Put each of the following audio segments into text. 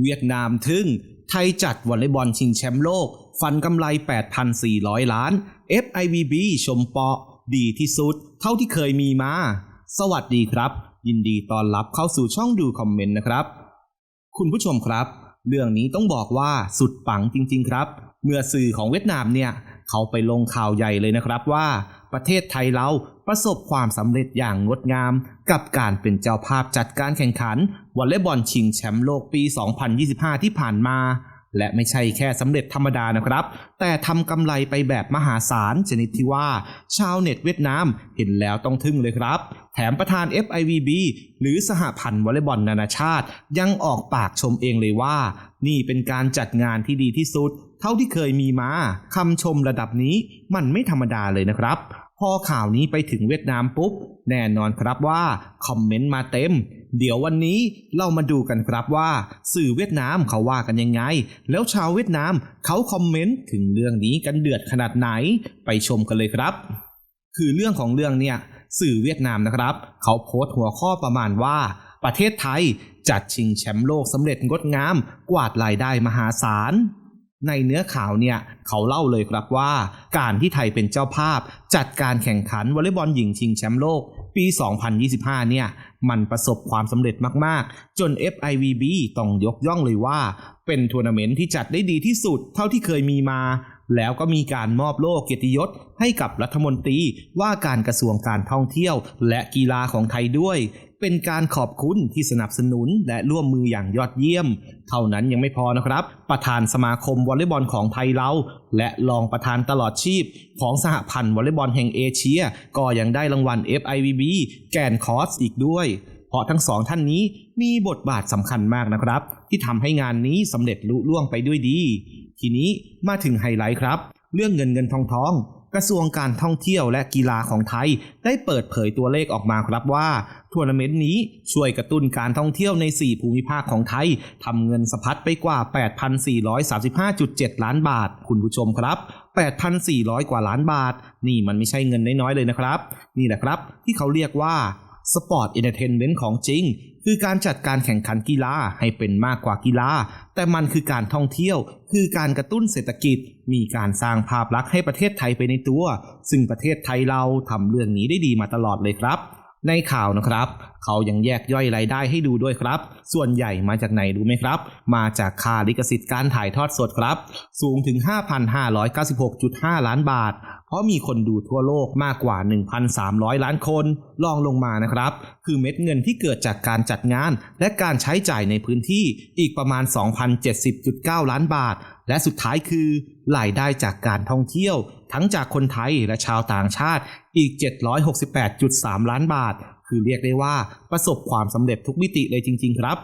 เวียดนามทึ่ง ไทยจัดวอลเลย์บอลชิงแชมป์โลก ฟันกำไร 8,400 ล้าน FIVB ชมเปาะ ดีที่สุด เท่าที่เคยมีมา สวัสดีครับ ยินดีต้อนรับเข้าสู่ช่องดูคอมเมนต์นะครับ คุณผู้ชมครับ เรื่องนี้ต้องบอกว่าสุดปังจริง ๆ ครับ เมื่อสื่อของเวียดนามเนี่ยเขาไปลงข่าวใหญ่เลยนะครับว่า ประเทศไทยเราประสบความสำเร็จอย่างงดงาม กับการเป็นเจ้าภาพจัดการแข่งขัน วอลเลย์บอลชิงแชมป์โลกปี 2025 ที่ผ่านมา และไม่ใช่แค่สำเร็จธรรมดานะครับ แต่ทำกำไรไปแบบมหาศาลชนิดที่ว่า ชาวเน็ตเวียดนามเห็นแล้วต้องทึ่งเลยครับ แถมประธาน FIVB หรือสหพันธ์วอลเลย์บอลนานาชาติ ยังออกปากชมเองเลยว่า นี่เป็นการจัดงานที่ดีที่สุด เท่าที่เคยมีมาคำชมระดับนี้มันไม่ธรรมดาเลยนะครับพอข่าวนี้ไปถึงเวียดนามปุ๊บ แน่นอนครับว่า คอมเมนต์มาเต็ม เดี๋ยววันนี้เรามาดูกันครับว่าสื่อเวียดนามเขาว่ากันยังไง แล้วชาวเวียดนามเขาคอมเมนต์ถึงเรื่องนี้กันเดือดขนาดไหนไปชมกันเลยครับ คือเรื่องของเรื่องเนี่ยสื่อเวียดนามนะครับ เขาโพสต์หัวข้อประมาณว่า ประเทศไทยจัดชิงแชมป์โลกสำเร็จงดงาม กวาดรายได้มหาศาลในเนื้อข่าวเนี่ยเขาเล่าเลยครับว่า การที่ไทยเป็นเจ้าภาพ จัดการแข่งขันวอลเลย์บอลหญิงชิงแชมป์โลก ปี 2025 เนี่ย มันประสบความสำเร็จมาก ๆ จน FIVB ต้องยกย่องเลยว่า เป็นทัวร์นาเมนต์ที่จัดได้ดีที่สุดเท่าที่เคยมีมา แล้วก็มีการมอบโล่เกียรติยศให้กับรัฐมนตรีว่าการกระทรวงการท่องเที่ยว และกีฬาของไทยด้วย เป็นการขอบคุณที่สนับสนุนและร่วมมืออย่างยอดเยี่ยม เท่านั้นยังไม่พอนะครับ ประธานสมาคมวอลเลย์บอลของไทยเราและรองประธานตลอดชีพ ของสหพันธ์วอลเลย์บอลแห่งเอเชีย ก็ยังได้รางวัล FIVB แกนคอร์สอีกด้วย เพราะทั้งสองท่านนี้มีบทบาทสำคัญมากนะครับ ที่ทำให้งานนี้สำเร็จลุล่วงไปด้วยดี ทีนี้มาถึงไฮไลท์ครับ เรื่องเงินเงินทองทอง กระทรวงการท่องเที่ยวและกีฬาของไทย ได้เปิดเผยตัวเลขออกมาครับว่าทัวร์นาเมนต์นี้ช่วยกระตุ้นการท่องเที่ยวใน 4 ภูมิภาคของไทยทำเงินสะพัดไปกว่า 8,435.7 ล้านบาท คุณผู้ชมครับ 8,400 กว่าล้านบาท นี่มันไม่ใช่เงินน้อยๆเลยนะครับ นี่แหละครับ ที่เขาเรียกว่า สปอร์ตเอนเตอร์เทนเมนต์ของจริง คือการจัดการแข่งขันกีฬาให้เป็นมากกว่ากีฬา แต่มันคือการท่องเที่ยว คือการกระตุ้นเศรษฐกิจ มีการสร้างภาพลักษณ์ให้ประเทศไทยไปในตัว ซึ่งประเทศไทยเราทำเรื่องนี้ได้ดีมาตลอดเลยครับ ในข่าวนะครับ เขายังแยกย่อยรายได้ให้ดูด้วยครับ ส่วนใหญ่มาจากไหนรู้ไหมครับ มาจากค่าลิขสิทธิ์การถ่ายทอดสดครับ สูงถึง 5,596.5 ล้านบาท เพราะมีคนดูทั่วโลกมากกว่า 1,300 ล้านคนลองลงมานะครับ คือเม็ดเงินที่เกิดจากการจัดงาน และการใช้จ่ายในพื้นที่อีกประมาณ 2,070.9 ล้านบาท และสุดท้ายคือรายได้จากการท่องเที่ยว ทั้งจากคนไทยและชาวต่างชาติอีก 768.3 ล้านบาท คือเรียกได้ว่าประสบความสำเร็จทุกมิติเลยจริง ๆ ครับ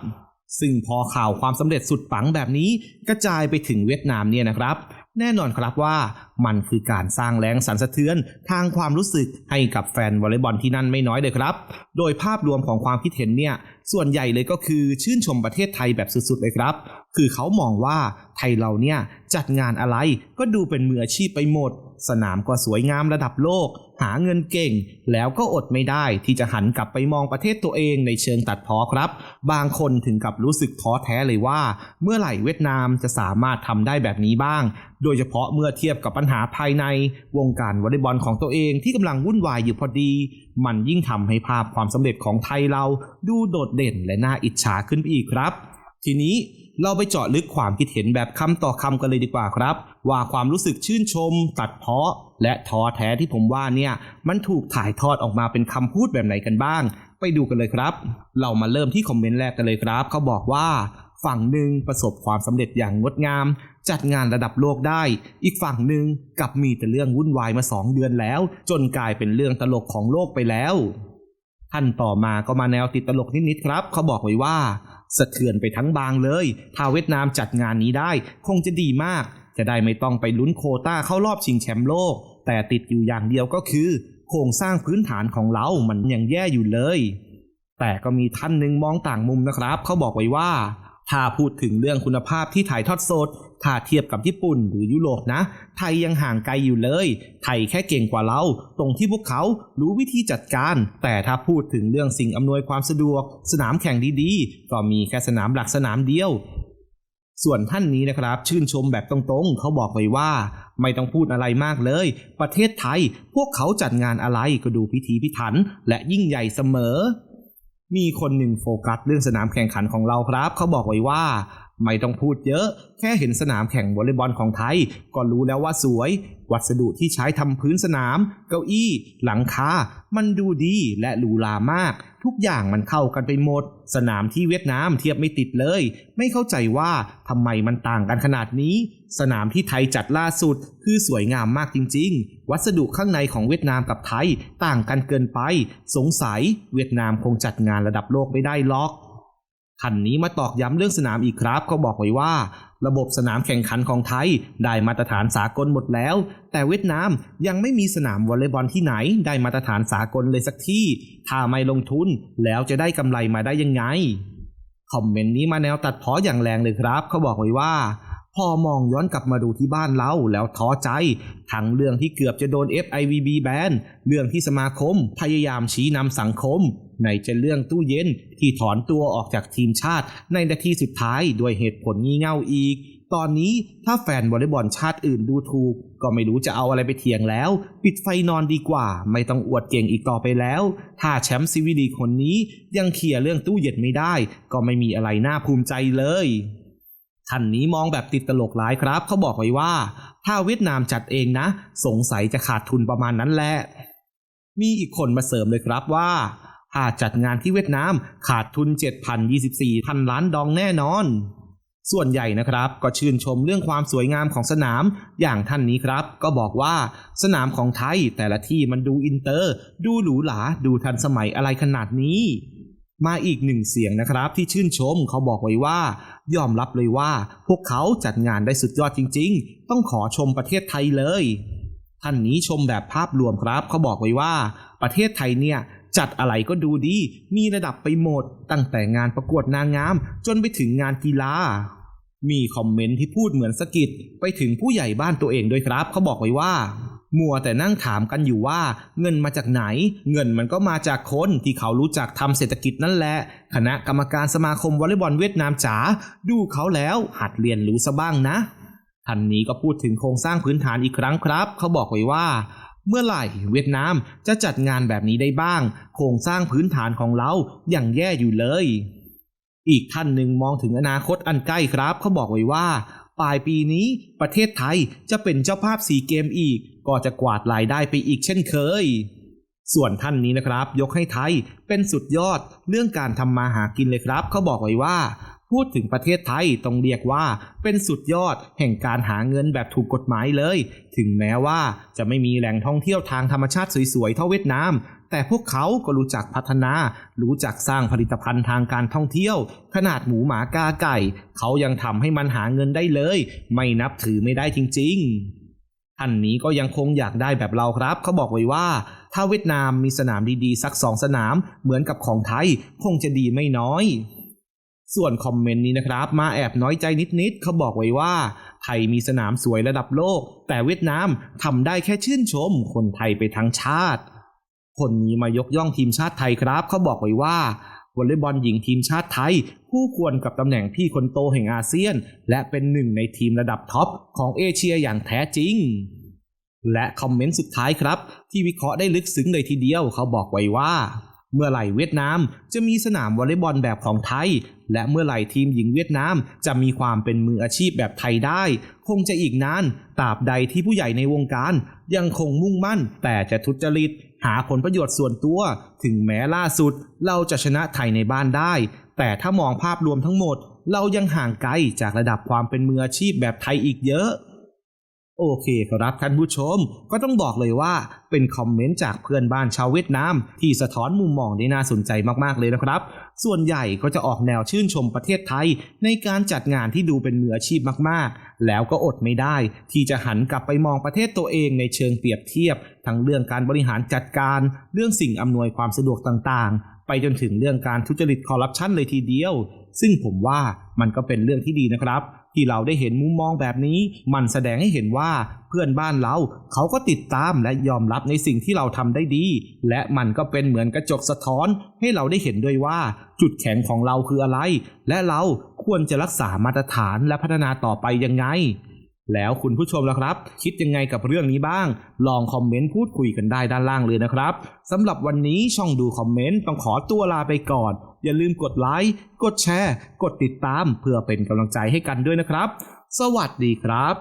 ซึ่งพอข่าวความสำเร็จสุดปังแบบนี้กระจายไปถึงเวียดนามเนี่ยนะครับ แน่นอนครับว่ามันคือการสร้างแรงสั่นสะเทือนทางความรู้สึกให้กับแฟนวอลเลย์บอลที่นั่นไม่น้อยเลยครับ โดยภาพรวมของความคิดเห็นเนี่ยส่วนใหญ่เลยก็คือชื่นชมประเทศไทยแบบสุดๆเลยครับ คือเขามองว่าไทยเราเนี่ยจัดงานอะไรก็ดูเป็นมืออาชีพไปหมด สนามก็สวยงามระดับโลก หาเงินเก่ง แล้วก็อดไม่ได้ที่จะหันกลับไปมองประเทศตัวเองในเชิงตัดพ้อครับ บางคนถึงกับรู้สึกท้อแท้เลยว่า เมื่อไหร่เวียดนามจะสามารถทำได้แบบนี้บ้าง โดยเฉพาะเมื่อเทียบกับปัญหาภายใน วงการวอลเลย์บอลของตัวเองที่กำลังวุ่นวายอยู่พอดี มันยิ่งทำให้ภาพความสำเร็จของไทยเราดูโดดเด่นและน่าอิจฉาขึ้นไปอีกครับ ทีนี้เราไปเจาะลึกความคิดเห็นแบบคำต่อคำกันเลยดีกว่าครับ ว่าความรู้สึกชื่นชม ตัดเพาะ และท้อแท้ที่ผมว่าเนี่ย มันถูกถ่ายทอดออกมาเป็นคำพูดแบบไหนกันบ้าง ไปดูกันเลยครับ เรามาเริ่มที่คอมเมนต์แรกกันเลยครับ เขาบอกว่า ฝั่งหนึ่งประสบความสำเร็จอย่างงดงาม จัดงานระดับโลกได้ อีกฝั่งหนึ่งกลับมีแต่เรื่องวุ่นวายมาสองเดือนแล้ว จนกลายเป็นเรื่องตลกของโลกไปแล้วท่านต่อมาก็มาแนวติดตลกนิดๆครับ เขาบอกไว้ว่า สะเทือนไปทั้งบางเลย ถ้าเวียดนามจัดงานนี้ได้ คงจะดีมาก จะได้ไม่ต้องไปลุ้นโคต้าเข้ารอบชิงแชมป์โลก แต่ติดอยู่อย่างเดียวก็คือ โครงสร้างพื้นฐานของเรา มันยังแย่อยู่เลย แต่ก็มีท่านหนึ่งมองต่างมุมนะครับ เขาบอกไว้ว่า ถ้าพูดถึงเรื่องคุณภาพที่ถ่ายทอดสด ถ้าเทียบกับญี่ปุ่นหรือยุโรปนะ ไทยยังห่างไกลอยู่เลย ไทยแค่เก่งกว่าเรา ตรงที่พวกเขารู้วิธีจัดการ แต่ถ้าพูดถึงเรื่องสิ่งอำนวยความสะดวก สนามแข่งดีๆ ก็มีแค่สนามหลักสนามเดียว ส่วนท่านนี้นะครับ ชื่นชมแบบตรงๆ เขาบอกไว้ว่า ไม่ต้องพูดอะไรมากเลย ประเทศไทย พวกเขาจัดงานอะไรก็ดูพิธีพิถัน และยิ่งใหญ่เสมอ มีคนหนึ่งโฟกัสเรื่องสนามแข่งขันของเราครับ เขาบอกไว้ว่า ไม่ต้องพูดเยอะ แค่เห็นสนามแข่งวอลเลย์บอลของไทย ก็รู้แล้วว่าสวย วัสดุที่ใช้ทำพื้นสนาม เก้าอี้ หลังคา มันดูดีและหรูหรามาก ทุกอย่างมันเข้ากันไปหมด สนามที่เวียดนามเทียบไม่ติดเลย ไม่เข้าใจว่าทำไมมันต่างกันขนาดนี้ สนามที่ไทยจัดล่าสุด คือสวยงามมากจริง ๆ วัสดุข้างในของเวียดนามกับไทย ต่างกันเกินไป สงสัย เวียดนามคงจัดงานระดับโลกไม่ได้หรอก ท่านนี้มาตอกย้ำเรื่องสนามอีกครับเขาบอกไว้ว่า ระบบสนามแข่งขันของไทย ได้มาตรฐานสากลหมดแล้ว แต่เวียดนามยังไม่มีสนามวอลเลย์บอลที่ไหน ได้มาตรฐานสากลเลยสักที่ ถ้าไม่ลงทุนแล้วจะได้กำไรมาได้ยังไง คอมเมนต์นี้มาแนวตัดเพออย่างแรงเลยครับ เขาบอกไว้ว่าพอมองย้อนกลับมาดูที่บ้านเราแล้วท้อใจ ทั้งเรื่องที่เกือบจะโดน FIVB แบน เรื่องที่สมาคมพยายามชี้นำสังคม ในจะเรื่องตู้เย็นที่ถอนตัวออกจากทีมชาติ ในนาทีสุดท้ายด้วยเหตุผลงี่เง่าอีก ตอนนี้ถ้าแฟนวอลเลย์บอลชาติอื่นดูถูก ก็ไม่รู้จะเอาอะไรไปเถียงแล้ว ปิดไฟนอนดีกว่า ไม่ต้องอวดเก่งอีกต่อไปแล้ว ถ้าแชมป์ซีวีดีคนนี้ยังเคลียร์เรื่องตู้เย็นไม่ได้ ก็ไม่มีอะไรน่าภูมิใจเลยท่านนี้มองแบบติดตลกร้ายครับ เขาบอกไว้ว่า ถ้าเวียดนามจัดเองนะ สงสัยจะขาดทุนประมาณนั้นแหละ มีอีกคนมาเสริมเลยครับว่า ถ้าจัดงานที่เวียดนามขาดทุน 7,024พันล้านดองแน่นอน ส่วนใหญ่นะครับก็ชื่นชมเรื่องความสวยงามของสนามอย่างท่านนี้ครับ ก็บอกว่าสนามของไทยแต่ละที่มันดูอินเตอร์ ดูหรูหราดูทันสมัยอะไรขนาดนี้มาอีกหนึ่งเสียงนะครับที่ชื่นชมเขาบอกไว้ว่า ยอมรับเลยว่า พวกเขาจัดงานได้สุดยอดจริง ๆ ต้องขอชมประเทศไทยเลย ท่านนี้ชมแบบภาพรวมครับ เขาบอกไว้ว่า ประเทศไทยเนี่ย จัดอะไรก็ดูดี มีระดับไปหมด ตั้งแต่งานประกวดนางงาม จนไปถึงงานกีฬา มีคอมเมนต์ที่พูดเหมือนสะกิดไปถึงผู้ใหญ่บ้านตัวเองด้วยครับ เขาบอกไว้ว่า มัวแต่นั่งถามกันอยู่ว่า เงินมาจากไหน เงินมันก็มาจากคนที่เขารู้จักทำเศรษฐกิจนั่นแหละ คณะกรรมการสมาคมวอลเลย์บอลเวียดนามจ๋า ดูเขาแล้วหัดเรียนรู้ซะบ้างนะท่านนี้ก็พูดถึงโครงสร้างพื้นฐานอีกครั้งครับ เขาบอกไว้ว่า เมื่อไหร่เวียดนามจะจัดงานแบบนี้ได้บ้าง โครงสร้างพื้นฐานของเราอย่างแย่อยู่เลย อีกท่านหนึ่งมองถึงอนาคตอันใกล้ครับเขาบอกไว้ว่า ปลายปีนี้ประเทศไทยจะเป็นเจ้าภาพสีเกมอีก ก็จะกวาดรายได้ไปอีกเช่นเคย ส่วนท่านนี้นะครับ ยกให้ไทยเป็นสุดยอดเรื่องการทำมาหากินเลยครับเขาบอกไว้ว่า พูดถึงประเทศไทยต้องเรียกว่าเป็นสุดยอดแห่งการหาเงินแบบถูกกฎหมายเลย ถึงแม้ว่าจะไม่มีแหล่งท่องเที่ยวทางธรรมชาติสวยๆ เท่าเวียดนาม แต่พวกเขาก็รู้จักพัฒนา รู้จักสร้างผลิตภัณฑ์ทางการท่องเที่ยว ขนาดหมูหมากาไก่ เขายังทำให้มันหาเงินได้เลย ไม่นับถือไม่ได้จริง ๆท่านนี้ก็ยังคงอยากได้แบบเราครับ เขาบอกไว้ว่า ถ้าเวียดนามมีสนามดีๆ สักสองสนามเหมือนกับของไทย คงจะดีไม่น้อย ส่วนคอมเมนต์นี้นะครับ มาแอบน้อยใจนิดๆเขาบอกไว้ว่า ไทยมีสนามสวยระดับโลก แต่เวียดนามทำได้แค่ชื่นชม คนไทยไปทั้งชาติ คนนี้มายกย่องทีมชาติไทยครับเขาบอกไว้ว่าวอลเลย์บอลหญิงทีมชาติไทย คู่ควรกับตำแหน่งพี่คนโตแห่งอาเซียน และเป็นหนึ่งในทีมระดับท็อปของเอเชียอย่างแท้จริง และคอมเมนต์สุดท้ายครับ ที่วิเคราะห์ได้ลึกซึ้งเลยทีเดียวเขาบอกไว้ว่า เมื่อไหร่เวียดนามจะมีสนามวอลเลย์บอลแบบของไทย และเมื่อไหร่ทีมหญิงเวียดนามจะมีความเป็นมืออาชีพแบบไทยได้ คงจะอีกนานตราบใดที่ผู้ใหญ่ในวงการ ยังคงมุ่งมั่น แต่จะทุจริต หาผลประโยชน์ส่วนตัว ถึงแม้ล่าสุด เราจะชนะไทยในบ้านได้ แต่ถ้ามองภาพรวมทั้งหมด เรายังห่างไกลจากระดับความเป็นมืออาชีพแบบไทยอีกเยอะ โอเคครับท่านผู้ชม ก็ต้องบอกเลยว่าเป็นคอมเมนต์จากเพื่อนบ้านชาวเวียดนามที่สะท้อนมุมมองได้น่าสนใจมากๆเลยนะครับ ส่วนใหญ่ก็จะออกแนวชื่นชมประเทศไทย ในการจัดงานที่ดูเป็นมืออาชีพมากๆ แล้วก็อดไม่ได้ ที่จะหันกลับไปมองประเทศตัวเองในเชิงเปรียบเทียบ ทั้งเรื่องการบริหารจัดการ เรื่องสิ่งอำนวยความสะดวกต่างๆ ไปจนถึงเรื่องการทุจริตคอร์รัปชันเลยทีเดียว ซึ่งผมว่ามันก็เป็นเรื่องที่ดีนะครับ ที่เราได้เห็นมุมมองแบบนี้ มันแสดงให้เห็นว่าเพื่อนบ้านเราเขาก็ติดตามและยอมรับในสิ่งที่เราทำได้ดี และมันก็เป็นเหมือนกระจกสะท้อน ให้เราได้เห็นด้วยว่า จุดแข็งของเราคืออะไร และเราควรจะรักษามาตรฐานและพัฒนาต่อไปยังไง แล้วคุณผู้ชมล่ะครับ คิดยังไงกับเรื่องนี้บ้าง ลองคอมเมนต์พูดคุยกันได้ด้านล่างเลยนะครับสำหรับวันนี้ช่องดูคอมเมนต์ต้องขอตัวลาไปก่อน อย่าลืมกดไลค์กดแชร์ กดติดตามเพื่อเป็นกำลังใจให้กันด้วยนะครับ สวัสดีครับ